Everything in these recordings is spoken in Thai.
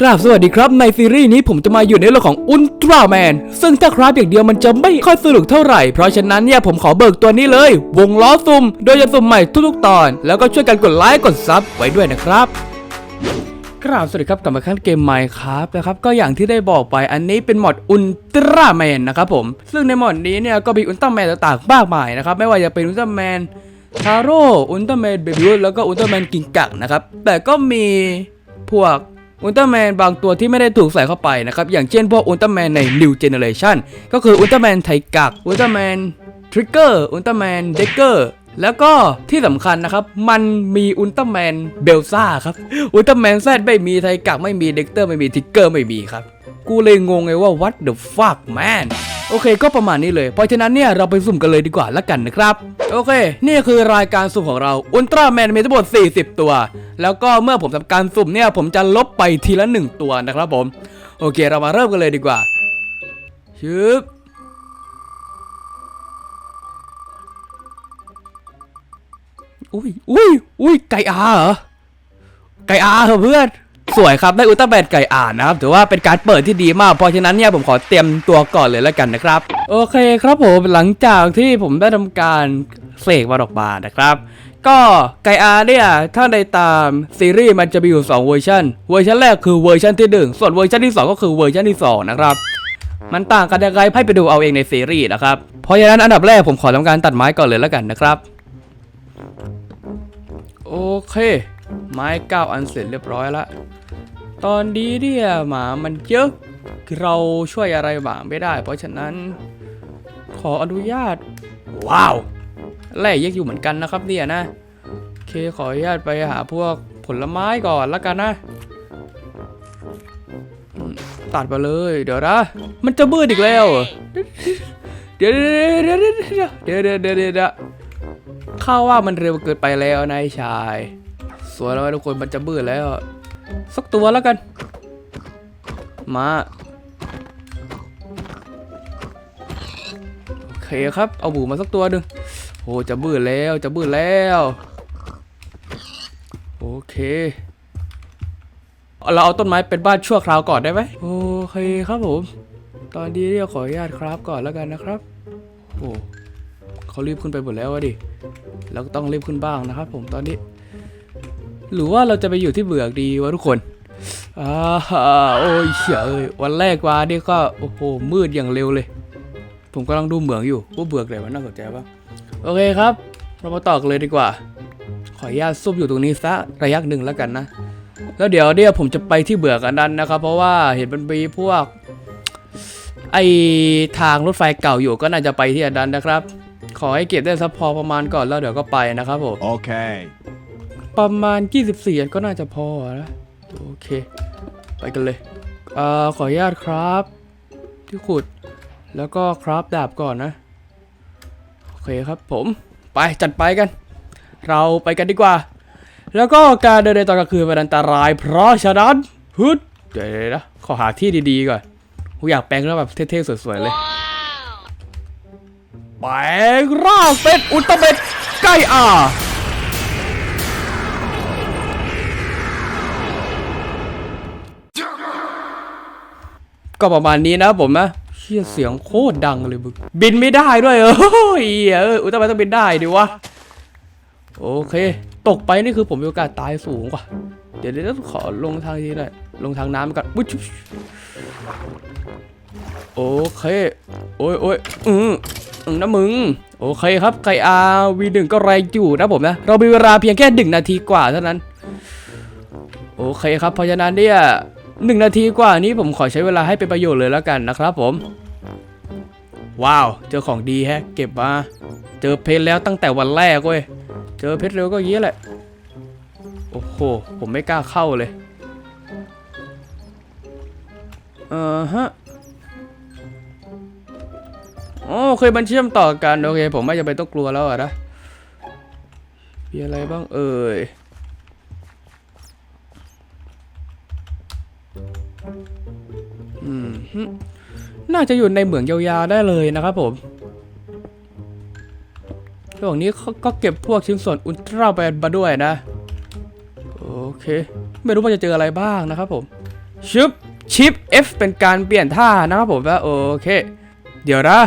กราบสวัสดีครับในซีรีส์นี้ผมจะมาอยู่ในเรื่องของอุลตร้าแมนซึ่งถ้าคราฟอย่างเดียวมันจะไม่ค่อยสนุกเท่าไหร่ เพราะฉะนั้นเนี่ยผมขอเบิกตัวนี้เลย วงล้อซุ่มโดยจะสุ่มใหม่ทุกๆตอน แล้วก็ช่วยกันกดไลค์กดซับไว้ด้วยนะครับกราบสวัสดีครับกลับมาขั้นเกมไมค์ครับนะครับก็อย่างที่ได้บอกไปอันนี้เป็นมอดอุลตร้าแมนนะครับผม ซึ่งในมอดนี้เนี่ยก็มีอุลตร้าแมนต่างๆมากมายนะครับไม่ว่าจะเป็นอุลตร้าแมนทาโร่อุลตร้าแมนเบบิวแล้วก็อุลตร้าแมนกิงกังนะครับแต่ก็มีพวก อุลตร้าแมนบางตัวที่ไม่ได้ถูกใส่เข้าไปนะครับอย่างเช่นพวกอุลตร้าแมนใน New Generation ก็คืออุลตร้าแมนไทกักอุลตร้าแมนทริกเกอร์อุลตร้าแมนเดกเกอร์แล้วก็ที่สำคัญนะครับ มันมีอุลตร้าแมนเบลซ่าครับอุลตร้าแมนแซดไม่มีไทกักไม่มีเด็กเตอร์ไม่มีทิกเกอร์ไม่มีครับ กูเลยงงไงว่า what the fuck man โอเค ก็ประมาณนี้เลย เพราะฉะนั้นเนี่ยเราไปสุ่มกันเลยดีกว่าละกันนะครับ โอเค นี่คือรายการสุ่มของเราอุลตร้าแมนมีทั้งหมด 40 ตัว แล้วก็เมื่อผมทำการสุ่มเนี่ยผมจะลบไปทีละ 1 ตัวนะครับผม โอเค เรามาเริ่มกันเลยดีกว่าชึบอุ้ยอุ้ยอุ้ยไก่อาเหรอไก่อาเหรอเพื่อน สวยครับได้อุลตร้าแมนไก่อานะครับถือว่าเป็นการเปิดที่ดีมากเพราะฉะนั้นเนี่ยผมขอเตรียมตัวก่อนเลยแล้วกันนะครับ โอเคครับผมหลังจากที่ผมได้ทำการเสกมาออกมานะครับ ก็ไก่อาเนี่ยถ้าในตามซีรีส์มันจะมีอยู่ 2 เวอร์ชันเวอร์ชันแรกคือเวอร์ชันที่ 1 ส่วนเวอร์ชันที่ 2 ก็คือเวอร์ชันที่ 2 นะครับ มันต่างกันยังไงให้ไปดูเอาเองในซีรีส์นะครับ เพราะฉะนั้นอันดับแรกผมขอทำการตัดไม้ก่อนเลยแล้วกันนะครับ โอเค ไม้เก้าอันเสร็จเรียบร้อยละ ตอนนี้เนี่ยหมามันเยอะ เราช่วยอะไรบางไม่ได้ เพราะฉะนั้น ขออนุญาต ว้าวแล่เยกอยู่เหมือนกันนะครับเนี่ยนะเคขออนุญาตไปหาพวกผลไม้ก่อนละกันนะตัดไปเลย เดี๋ยวนะ มันจะมืดอีกแล้ว เดี๋ยวเดี๋ยวเดี๋ยวเดี๋ยวเดี๋ยวเดี๋ยวเข้าว่ามันเร็วเกิดไปแล้วนายชาย สวยแล้วทุกคนมันจะมืดแล้วสักตัวแล้วกัน มาโอเคครับเอาหมูมาสักตัวหนึ่งโอ้จะมืดแล้วจะมืดแล้วโอเคเราเอาต้นไม้เป็นบ้านชั่วคราวก่อนได้ไหมโอเคครับผม ตอนนี้เรียกขออนุญาตครับก่อนแล้วกันนะครับโอ้เขารีบขึ้นไปหมดแล้วอะดิเราก็ต้องรีบขึ้นบ้างนะครับ ผมตอนนี้ หรือว่าเราจะไปอยู่ที่เบือกดีวะทุกคนอ่าโอ้ยเฉยวันแรกว่านี่ก็โอ้โหมืดอย่างเร็วเลย ผมกำลังดูเหมืองอยู่ว่าเบือกไหนมันน่าสนใจบ้างโอเคครับ เรามาต่อกันเลยดีกว่า ขออนุญาตซุบอยู่ตรงนี้ซะระยะหนึ่งแล้วกันนะ แล้วเดี๋ยวเนี่ยผมจะไปที่เบือกอันนั้นนะครับ เพราะว่าเห็นมันมีพวก ไอทางรถไฟเก่าอยู่ก็น่าจะไปที่อันนั้นนะครับ ขอให้เก็บได้สักพอประมาณก่อนแล้วเดี๋ยวก็ไปนะครับผม Okay. ประมาณ 24 อันก็น่าจะพอนะโอเค ไปกันเลยเอ่อขออนุญาตครับ ที่ขุด แล้วก็ครับดาบก่อนนะ โอเคครับผมไปจัดไปกัน เราไปกันดีกว่า แล้วก็การเดินในตอนกลางคืนเป็นอันตราย เพราะฉะนั้นฮึดเดี๋ยวๆนะขอหาที่ดีๆก่อนกูอยากแปลงร่างแบบเท่ๆสวยๆเลย แปลงร่างเป็นอุลตร้าแมนไก่อา ก็ประมาณนี้นะผมนะเชี่ยเสียงโคตรดังเลยมึงบินไม่ได้ด้วยเออเอออุยทำไมต้องบินได้ดิวะโอเค ตกไปนี่คือผมมีโอกาสตายสูงกว่า เดี๋ยวเดี๋ยวขอลงทางนี้หน่อยลงทางน้ำก่อนอุ๊ชโอเค โอ้ยโอ้ยอืมอืมนะมึง โอเคครับไก่อาวีหนึ่งก็แรงอยู่นะผมนะ เรามีเวลาเพียงแค่หนึ่งนาทีกว่าเท่านั้น โอเคครับเพราะฉะนั้นเนี่ย หนึ่งนาทีกว่านี้ผมขอใช้เวลาให้เป็นประโยชน์เลยแล้วกันนะครับผม ว้าว เจอของดีแฮะ เก็บมา เจอเพชรแล้วตั้งแต่วันแรกเว้ย เจอเพชรเร็วก็ยี้แหละ โอ้โห ผมไม่กล้าเข้าเลย เออฮะโอเคยมันเชื่อมต่อกัน โอเค ผมไม่จำเป็นต้องกลัวแล้วอะนะมีอะไรบ้างเอ่ย อืมน่าจะอยู่ในเหมืองยาวๆได้เลยนะครับผมระหว่างนี้เขาก็เก็บพวกชิ้นส่วนอุลตร้าแมนมาด้วยนะ โอเค ไม่รู้ว่าจะเจออะไรบ้างนะครับผมชึบชิป F เป็นการเปลี่ยนท่านะครับผมว่าโอเค เดี๋ยวนะ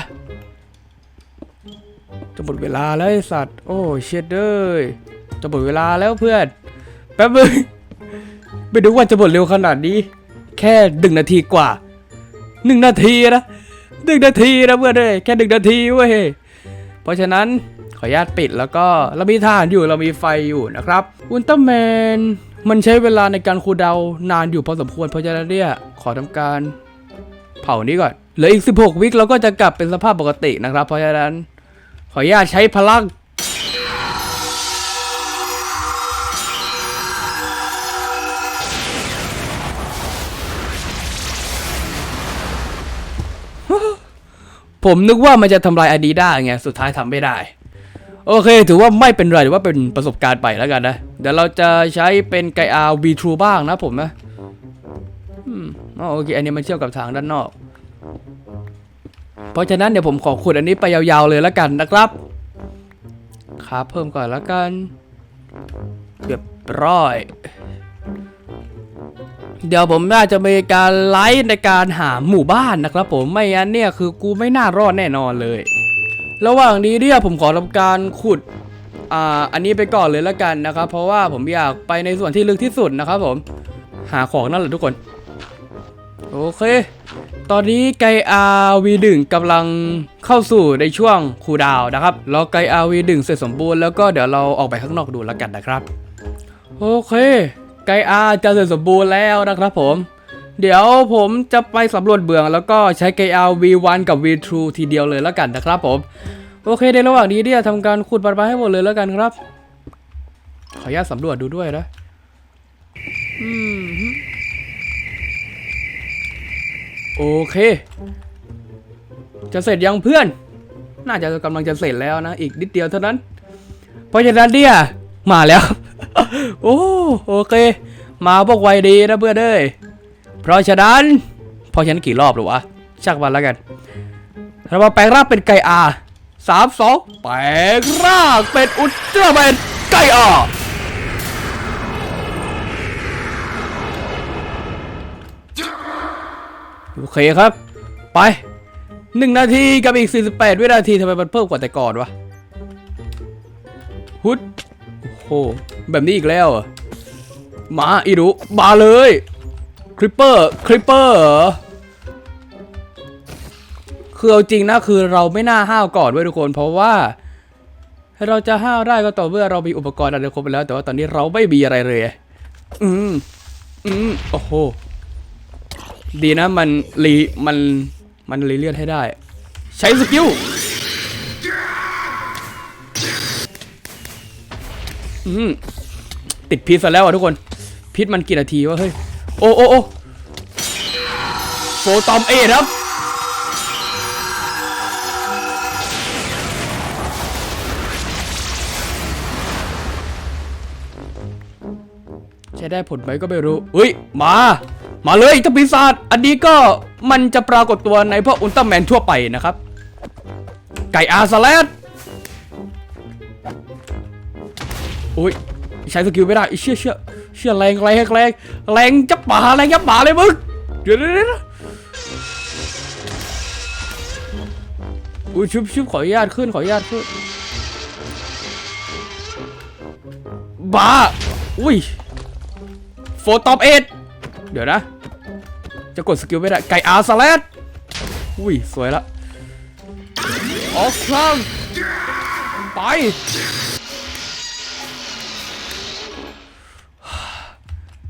จะหมดเวลาแล้วสัตว์ โอ้เช็ดเด้ยจะหมดเวลาแล้วเพื่อน แป๊บนึงไม่รู้ว่าจะหมดเร็วขนาดนี้ แค่หนึ่งนาทีกว่าหนึ่งนาทีนะหนึ่งนาทีนะเพื่อนเอ้ยแค่หนึ่งนาทีเว้ยเพราะฉะนั้นขออนุญาตปิดแล้วก็เรามีทหารอยู่เรามีไฟอยู่นะครับอุลตร้าแมนมันใช้เวลาในการคูดาวนานอยู่พอสมควรเพราะฉะนั้นเนี่ยขอทำการเผานี้ก่อนเหลืออีก 16 วิคเราก็จะกลับเป็นสภาพปกตินะครับ เพราะฉะนั้น ขออนุญาตใช้พลัง ผมนึกว่ามันจะทำลายอาดีได้ไง สุดท้ายทำไม่ได้ โอเค ถือว่าไม่เป็นไรถือว่าเป็นประสบการณ์ไปแล้วกันนะ เดี๋ยวเราจะใช้เป็นไกอาร์ V True บ้างนะผมนะอืมอ๋อโอเค อันนี้มันเชื่อมกับทางด้านนอก เพราะฉะนั้นเดี๋ยวผมขอขุดอันนี้ไปยาวๆเลยแล้วกันนะครับครับเพิ่มก่อนแล้วกันเรียบร้อย เดี๋ยวผมน่าจะมีการไลฟ์ในการหาหมู่บ้านนะครับ ผมไม่งั้นเนี่ยคือกูไม่น่ารอดแน่นอนเลย ระหว่างนี้เนี่ยผมขอทำการขุดอ่าอันนี้ไปก่อนเลยแล้วกันนะครับ เพราะว่าผมอยากไปในส่วนที่ลึกที่สุดนะครับ ผมหาของนั่นแหละทุกคน โอเค ตอนนี้ไกอาวีดึงกำลังเข้าสู่ในช่วงคูดาวน์นะครับรอไกอาวีดึงเสร็จสมบูรณ์แล้วก็เดี๋ยวเราออกไปข้างนอกดูแล้วกันนะครับ โอเค ไกอาจะเสร็จสมบูรณ์แล้วนะครับผม เดี๋ยวผมจะไปสำรวจเบืองแล้วก็ใช้ไกอา V1 กับ V2 ทีเดียวเลยแล้วกันนะครับผม โอเคในระหว่างนี้เนี่ยทำการขุดบันไม้ให้หมดเลยแล้วกันครับ ขออนุญาตสำรวจดูด้วยนะโอเค จะเสร็จยังเพื่อน น่าจะกำลังจะเสร็จแล้วนะ อีกนิดเดียวเท่านั้น เพราะฉะนั้นเนี่ย มาแล้ว โอ้โอเค มาพวกไวดีนะเพื่อนเอ้ยเพราะฉะนั้นเพราะฉะนั้นกี่รอบหรอวะชักวันแล้วกันเรามาแปลงร่างเป็นไก่อาสามสองแปลงร่างเป็นอุลตร้าแมนไก่อาโอเคครับ ไปหนึ่งนาทีกับอีก 48 วินาทีทำไมมันเพิ่มกว่าแต่ก่อนวะ ฮุด ห แบบนี้อีกแล้วหมาอีรุมาเลยคริปเปอร์คริปเปอร์คือเอาจริงนะคือเราไม่น่าห้าวก่อนเว้ยทุกคนเพราะว่าเราจะห้าวได้ก็ต่อเมื่อเรามีอุปกรณ์อะไรครบไปแล้ว แต่ว่าตอนนี้เราไม่มีอะไรเลย อืมอืมโอ้โห ดีนะมันรีมันมันรีเลียนให้ได้ ใช้สกิล ติดพิษซะแล้วอะทุกคน พิษมันกี่นาทีวะเฮ้ย โอ้โอ้โอ้โฟตอมเอครับใช้ได้ผลไหมก็ไม่รู้เฮ้ย มา มาเลยเจ้าปีศาจ อันนี้ก็มันจะปรากฏตัวในพวกอุลตร้าแมนทั่วไปนะครับ ไก่อาสแลด อุ้ยใช้สกิลไม่ได้เชี่ยเชี่ยเชี่ยแรงแรงแรงแรงจับป่าแรงจับป่าเลยมึงเดี๋ยวเดี๋ยวอุ้ยชุบชุบขออนุญาตขึ้นขออนุญาตขึ้นบ้าอุ้ยโฟตอมเอ็ดเดี๋ยวนะ จะกดสกิลไม่ได้ ไก่อาสแลดอุ้ย สวยละออกครั้งไป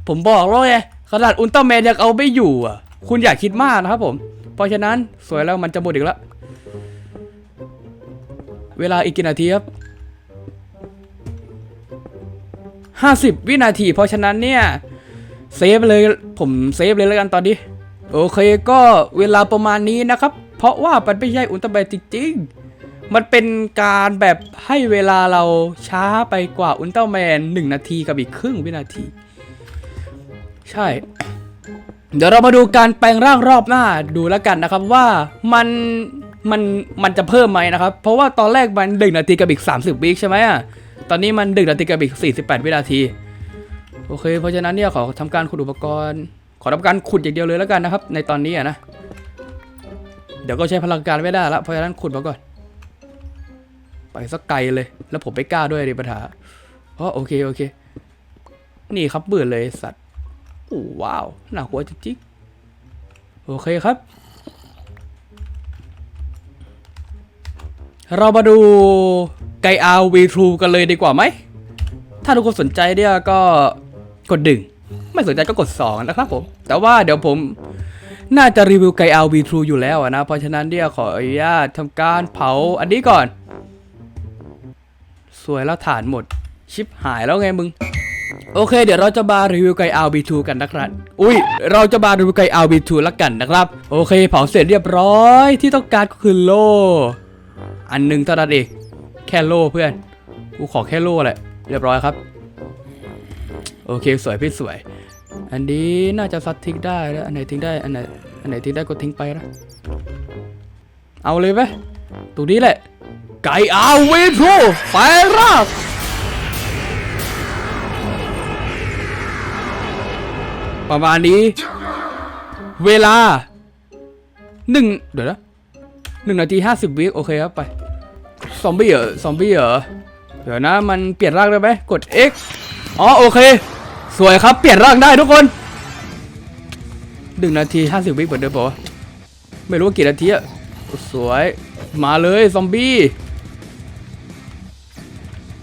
ผมบอกแล้วไงขนาดอุลตร้าแมนยังเอาไม่อยู่อะ คุณอย่าคิดมากนะครับผม เพราะฉะนั้นสวยแล้วมันจะหมดอีกแล้ว เวลาอีกกี่นาทีครับห้าสิบวินาที เพราะฉะนั้นเนี่ยเซฟเลยผมเซฟเลยแล้วกันตอนนี้ โอเคก็เวลาประมาณนี้นะครับ เพราะว่ามันไม่ใช่อุลตร้าแมนจริงๆ มันเป็นการแบบให้เวลาเราช้าไปกว่าอุลตร้าแมนหนึ่งนาทีกับอีกครึ่งวินาที ใช่ เดี๋ยวเรามาดูการแปลงร่างรอบหน้าดูแล้วกันนะครับว่ามันมันมันจะเพิ่มไหมนะครับ เพราะว่าตอนแรกมัน1นาทีกับอีก 30 วิใช่ไหมอะตอนนี้มัน1นาทีกับอีก 48 วินาที โอเค เพราะฉะนั้นเนี่ยขอทำการขุดอุปกรณ์ ขอทำการขุดอย่างเดียวเลยแล้วกันนะครับ ในตอนนี้อะนะเดี๋ยวก็ใช้พลังการไม่ได้ละเพราะฉะนั้นขุดมาก่อน ไปสักไกลเลย แล้วผมไม่กล้าด้วยดิปัญหาอ๋อโอเคโอเค นี่ครับเบื่อเลยสัตว์ โอ้ว้าวน่ากลัวจริงๆโอเคครับ เรามาดูไกอาวีทรูกันเลยดีกว่าไหม ถ้าทุกคนสนใจเนี่ยก็กดดึง ไม่สนใจก็กด 2 นะครับผม แต่ว่าเดี๋ยวผมน่าจะรีวิวไกอาวีทรูอยู่แล้วนะ เพราะฉะนั้นเนี่ยวขออนุญาตทำการเผาอันนี้ก่อน สวยแล้วฐานหมด ชิปหายแล้วไงมึง โอเค เดี๋ยวเราจะมารีวิวไก่ RB2 กันนะครับ อุ้ย เราจะมารีวิวไก่ RB2 ละกันนะครับ โอเค เผาเสร็จเรียบร้อยที่ต้องการก็คือโล่ อันหนึ่งเท่านั้นเองแค่โล่เพื่อน กูขอแค่โล่แหละ เรียบร้อยครับ โอเค สวยพี่สวย อันนี้น่าจะซัดทิ้งได้แล้ว อันไหนทิ้งได้ อันไหน อันไหนทิ้งได้ก็ทิ้งไปนะ เอาเลยไหมตรงนี้แหละ ไก่ RB2 ไปราก ประมาณนี้ เวลาหนึ่งเดี๋ยวนะหนึ่งนาทีห้าสิบวิโอเคครับไป ซอมบี้เหรอซอมบี้เหรอเดี๋ยวนะ มันเปลี่ยนร่างได้ไหมกด X อ๋อโอเค สวยครับเปลี่ยนร่างได้ทุกคนหนึ่งนาทีห้าสิบวิเหมือนเดิมปะไม่รู้ว่ากี่นาทีอะสวยมาเลยซอมบี้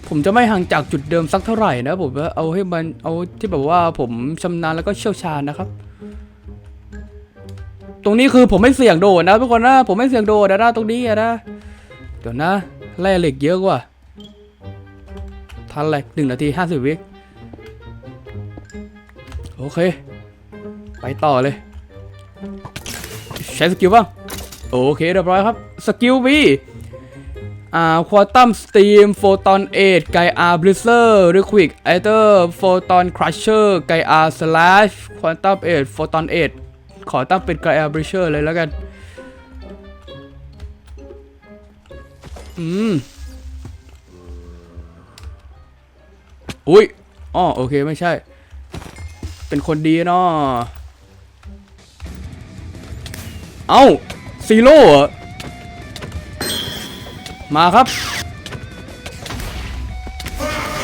ผมจะไม่ห่างจากจุดเดิมสักเท่าไหร่นะผมเอาให้มันเอาที่แบบว่าผมชำนาญแล้วก็เชี่ยวชาญนะครับ ตรงนี้คือผมไม่เสี่ยงโดดนะทุกคนนะผมไม่เสี่ยงโดดนะตรงนี้นะเดี๋ยวนะแร่เหล็กเยอะกว่าทันเลยหนึ่งนาทีห้าสิบวิโอเค ไปต่อเลย ใช้สกิลบ้างโอเคเรียบร้อยครับ สกิลวี อ่าควอตัมสตีมโฟตอนเอทไกอาบลิเซอร์ริควิกไอเตอร์โฟตอนครัชเชอร์ไกอาสแลชควอตัมเอทโฟตอนเอทขอตั้งเป็นไกอาบลิเชอร์เลยแล้วกัน อืม อุ้ยอ๋อโอเค ไม่ใช่ เป็นคนดีเนาะเอ้าซีโร่เหรอ มาครับ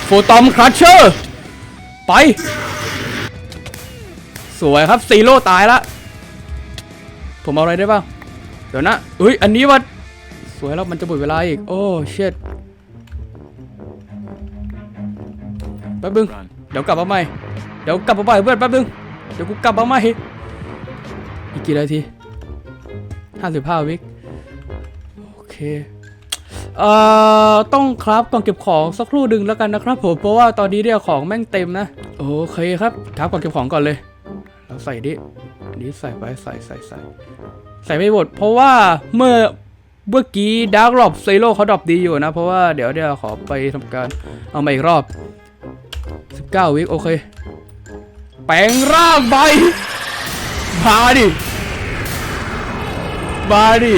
โฟตอมครัชเชอร์ไป สวยครับซีโร่ตายละ ผมเอาอะไรได้บ้าง เดี๋ยวนะเฮ้ย อันนี้ว่าสวยแล้วมันจะหมดเวลาอีก โอ้เชิดแป๊บนึง เดี๋ยวกลับมาใหม่ เดี๋ยวกลับมาใหม่เพื่อนแป๊บนึง เดี๋ยวกูกลับมาใหม่ อีกกี่นาทีห้าสิบห้าวิโอเค เอ่อต้องครับกล่องเก็บของสักครู่ดึงแล้วกันนะครับ ผมเพราะว่าตอนนี้เนี่ยของแม่งเต็มนะโอเคครับครับกล่องเก็บของก่อนเลยเราใส่ดิอันนี้ใส่ไปใส่ใส่ใส่ใส่ไม่หมดเพราะว่าเมื่อเมื่อกี้ดาร์กรอบเซโร่เขาดรอปดีอยู่นะ เพราะว่าเดี๋ยวเดี๋ยวขอไปทำการเอามาอีกรอบ 19 วิโอเค แปลงร่างไปมาดิมาดิ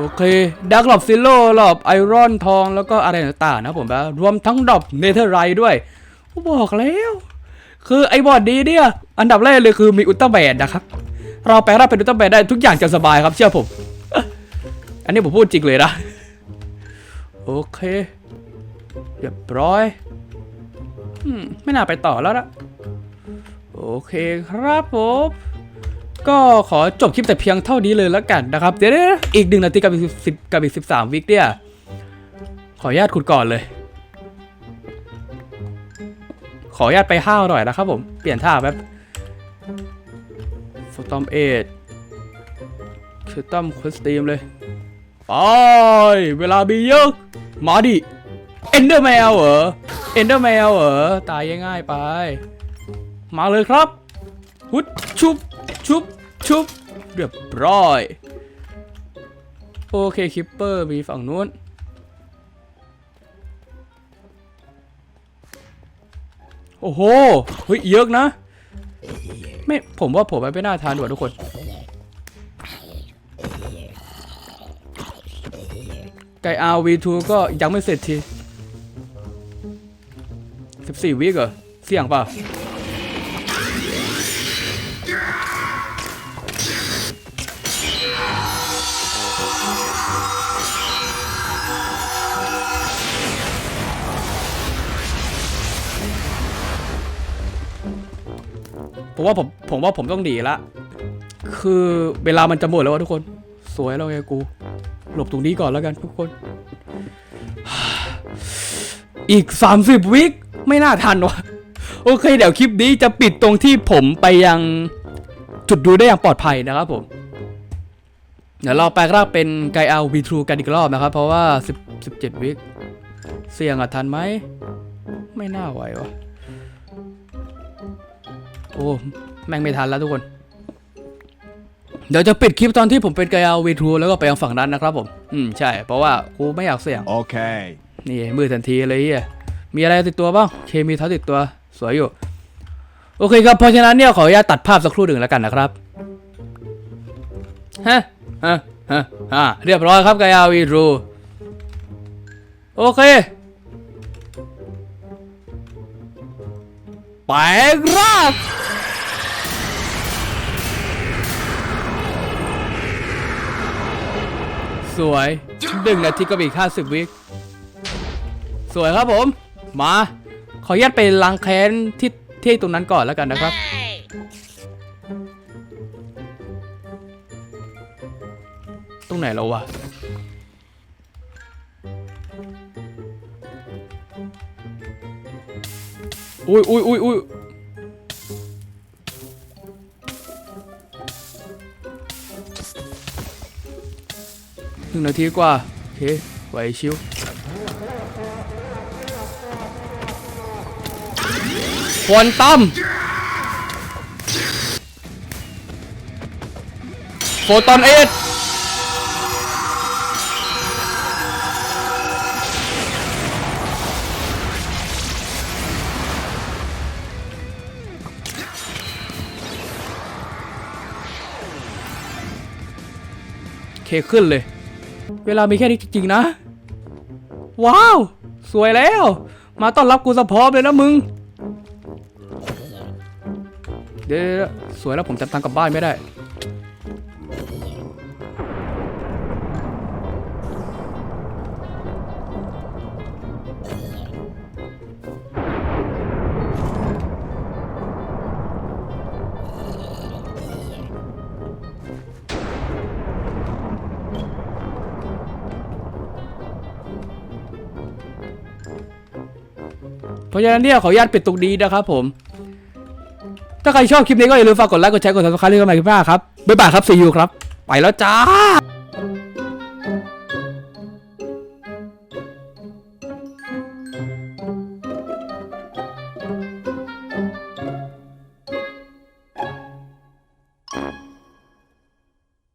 โอเคดักหลบซิโร่หลบไอรอนทองแล้วก็อะไรต่างๆนะผมนะรวมทั้งดอบเนเธอร์ไรด้วยบอกแล้ว คือไอบอดดีเนี่ย อันดับแรกเลยคือมีอุลตร้าแมนนะครับ เราแปลร่างเป็นอุลตร้าแมนได้ทุกอย่างจะสบายครับเชื่อผม อันนี้ผมพูดจริงเลยนะ โอเคเรียบร้อยอืมไม่น่าไปต่อแล้วละโอเคครับผม ก็ขอจบคลิปแต่เพียงเท่านี้เลยแล้วกันนะครับ เดี๋ยวอีกหนึ่งนาทีกับอีกสิบกับอีกสิบสามวิกเนี่ย ขออนุญาตขุดก่อนเลย ขออนุญาตไปห้าวหน่อยนะครับผม เปลี่ยนท่าแป๊บโฟตอมเอทคือต้อมควิสตีมเลย ไป เวลามีเยอะมาดิ เอนเดอร์แมวเหรอ เอนเดอร์แมวเหรอ ตายง่ายๆไป มาเลยครับ หุดชุบ ชุบชุบเรียบร้อย โอเคคิปเปอร์มีฝั่งนู้นโอ้โห เฮ้ย เยอะนะ ไม่ ผมว่าผมไม่น่าทานดีกว่าทุกคน ไก่ RV2 ก็ยังไม่เสร็จที 14 วิกเหรอ เสี่ยงป่ะ ผมว่าผมผมว่าผมต้องหนีละ คือเวลามันจะหมดแล้วทุกคน สวยแล้วไงกู หลบตรงนี้ก่อนแล้วกันทุกคน อีก 30 วิคไม่น่าทันวะโอเค เดี๋ยวคลิปนี้จะปิดตรงที่ผมไปยังจุดดูได้อย่างปลอดภัยนะครับผม เดี๋ยวเราแปลงร่างเป็นไกเอาวีทรูกันอีกรอบนะครับ เพราะว่า10 17วิคเสี่ยงอะทันไหม ไม่น่าไหววะ อ้แม่งไม่ทันแล้วทุกคน เดี๋ยวจะปิดคลิปตอนที่ผมเป็นไกอาวีทรูแล้วก็ไปยังฝั่งนั้นนะครับผม อืมใช่ เพราะว่ากูไม่อยากเสี่ยง Okay. นี่มือทันทีเลยเฮียมีอะไรติดตัวบ้าง เคมีทัศน์ติดตัว สวยอยู่ โอเคครับ เพราะฉะนั้นเนี่ยขออนุญาตตัดภาพสักครู่หนึ่งแล้วกันนะครับฮะฮะฮะอ่าเรียบร้อยครับกายาวีรูโอเคแปลงร่าง สวยหนึ่งนาทีก็มีอีกห้าสิบวิสวยครับผม มา ขออนุญาตไปล้างแค้นที่ที่ตรงนั้นก่อนแล้วกันนะครับ ตรงไหนแล้ววะอุ้ยอุ้ยอุ้ยอุ้ย หนึ่งนาทีกว่า โอเค ไหวชิวควอนตัมโฟตอนเอ็ดเคขึ้นเลย เวลามีแค่นี้จริงๆนะ ว้าว สวยแล้ว มาต้อนรับกูสะพร้อมเลยนะมึง เดี๋ยวสวยแล้วผมจำตังค์กลับบ้านไม่ได้ เพราะฉะนั้นเนี่ยขออนุญาตปิดตรงนี้นะครับผม ถ้าใครชอบคลิปนี้ก็อย่าลืมฝากกดไลค์กดแชร์กด subscribe เรื่องใหม่คลิปหน้าครับบ๊ายบายครับ see you ครับ ไปแล้วจ้า